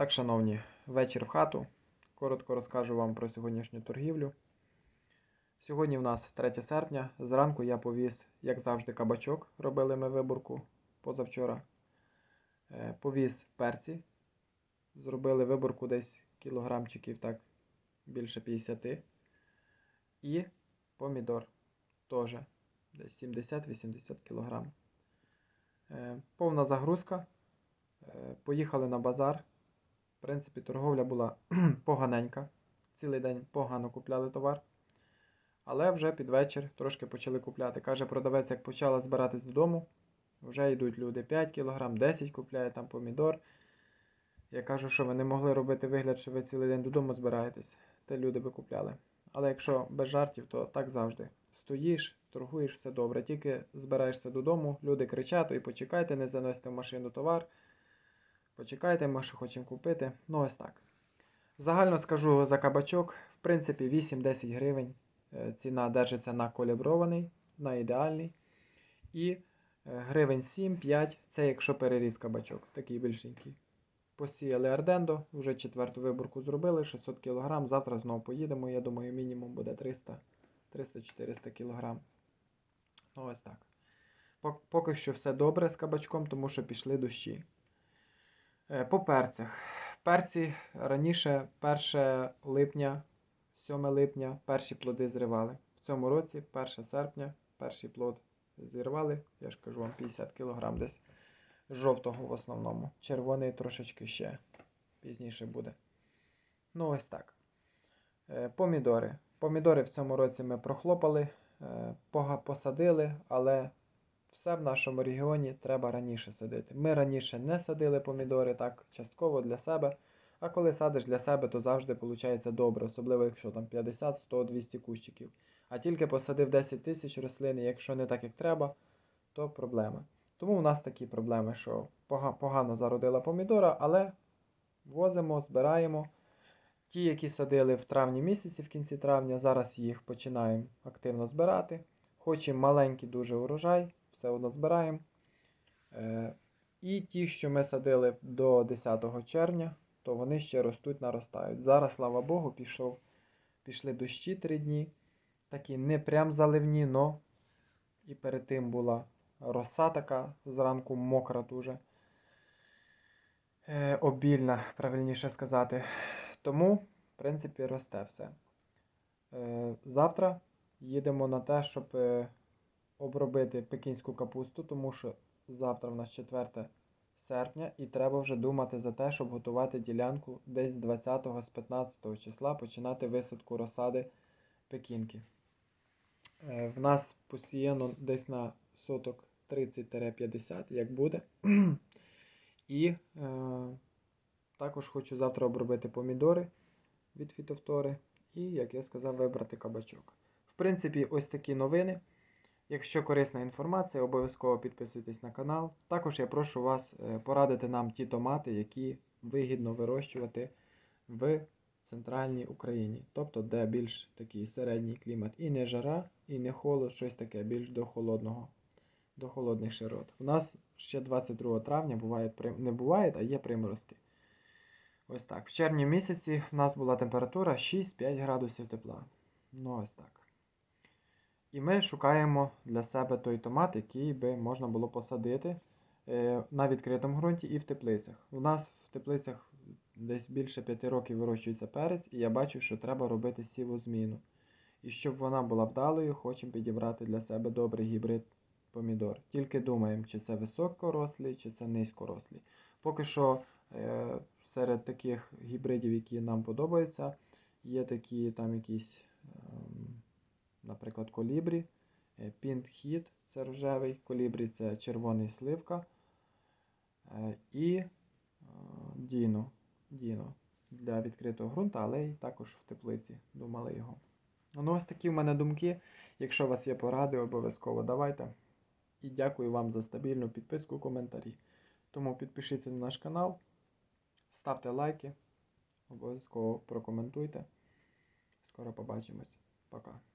Так, шановні, вечір в хату. Коротко розкажу вам про сьогоднішню торгівлю. Сьогодні в нас 3 серпня. Зранку я повіз, як завжди, кабачок. Робили ми виборку позавчора. Е, Повіз перці. Зробили виборку десь кілограмчиків, так, більше 50. І помідор теж десь 70-80 кілограм. Е, Повна загрузка. Е, Поїхали на базар. В принципі, торговля була поганенька. Цілий день погано купляли товар. Але вже під вечір трошки почали купляти. Каже продавець, як почала збиратись додому, вже йдуть люди 5 кг, 10 купляють там помідор. Я кажу, що ви не могли робити вигляд, що ви цілий день додому збираєтесь. Те люди би купляли. Але якщо без жартів, то так завжди. Стоїш, торгуєш, все добре. Тільки збираєшся додому, люди кричать, і почекайте, не заносите в машину товар. Почекайте, ми ще хочемо купити. Ну, ось так. Загально скажу за кабачок. В принципі, 8-10 гривень. Е, Ціна держиться на калібрований, на ідеальний. І е, гривень 7-5 це якщо переріз кабачок, такий більшенький. Посіяли Ардендо, вже четверту виборку зробили, 600 кг. Завтра знову поїдемо. Я думаю, мінімум буде 300 300-400 кг. Ну, ось так. Поки що все добре з кабачком, тому що пішли дощі. Е, По перцях. Перці раніше 1 липня, 7 липня перші плоди зривали. В цьому році, 1 серпня, перший плод зірвали, я ж кажу вам 50 кг десь жовтого в основному. Червоний трошечки ще пізніше буде. Ну, ось так. Е, Помідори. Помідори в цьому році ми прохлопали, е, посадили, але все в нашому регіоні треба раніше садити. Ми раніше не садили помідори, так, частково для себе. А коли садиш для себе, то завжди виходить добре, особливо якщо там 50, 100, 200 кущиків. А тільки посадив 10 тисяч рослин, якщо не так, як треба, то проблема. Тому у нас такі проблеми, що погано зародила помідора, але возимо, збираємо. Ті, які садили в травні місяці, в кінці травня, зараз їх починаємо активно збирати. Хочемо маленький дуже урожай, все одно збираємо. Е, і ті, що ми садили до 10 червня, то вони ще ростуть, наростають. Зараз, слава Богу, пішов, пішли дощі 3 дні. Такі не прям заливні, но і перед тим була роса така зранку мокра дуже. Е, обільна, правильніше сказати. Тому, в принципі, росте все. Е, завтра їдемо на те, щоб обробити пекінську капусту, тому що завтра в нас 4 серпня, і треба вже думати за те, щоб готувати ділянку десь з 20 з 15 числа починати висадку розсади пекінки. Е, В нас посіяно десь на соток 30-50, як буде. І е, також хочу завтра обробити помідори від фітофтори. І, як я сказав, вибрати кабачок. В принципі, ось такі новини. Якщо корисна інформація, обов'язково підписуйтесь на канал. Також я прошу вас е, порадити нам ті томати, які вигідно вирощувати в центральній Україні. Тобто, де більш такий середній клімат. І не жара, і не холод, щось таке більш до холодного, до холодних широт. У нас ще 22 травня буває, не буває, а є приморозки. Ось так. В червні місяці в нас була температура 6-5 градусів тепла. Ну, ось так. І ми шукаємо для себе той томат, який би можна було посадити е, на відкритому ґрунті і в теплицях. У нас в теплицях десь більше 5 років вирощується перець, і я бачу, що треба робити сіву зміну. І щоб вона була вдалою, хочемо підібрати для себе добрий гібрид помідор. Тільки думаємо, чи це високорослі, чи це низькорослі. Поки що е, серед таких гібридів, які нам подобаються, є такі там якісь, ем, наприклад, колібрі, пінтхід це рожевий, колібрі це червоний сливка. е, І е, Діно, Діно для відкритого ґрунту, але й також в теплиці думали його. Ну, ось такі в мене думки. Якщо у вас є поради, обов'язково давайте. І дякую вам за стабільну підписку, коментарі. Тому підпишіться на наш канал, ставте лайки, обов'язково прокоментуйте. Скоро побачимось. Пока.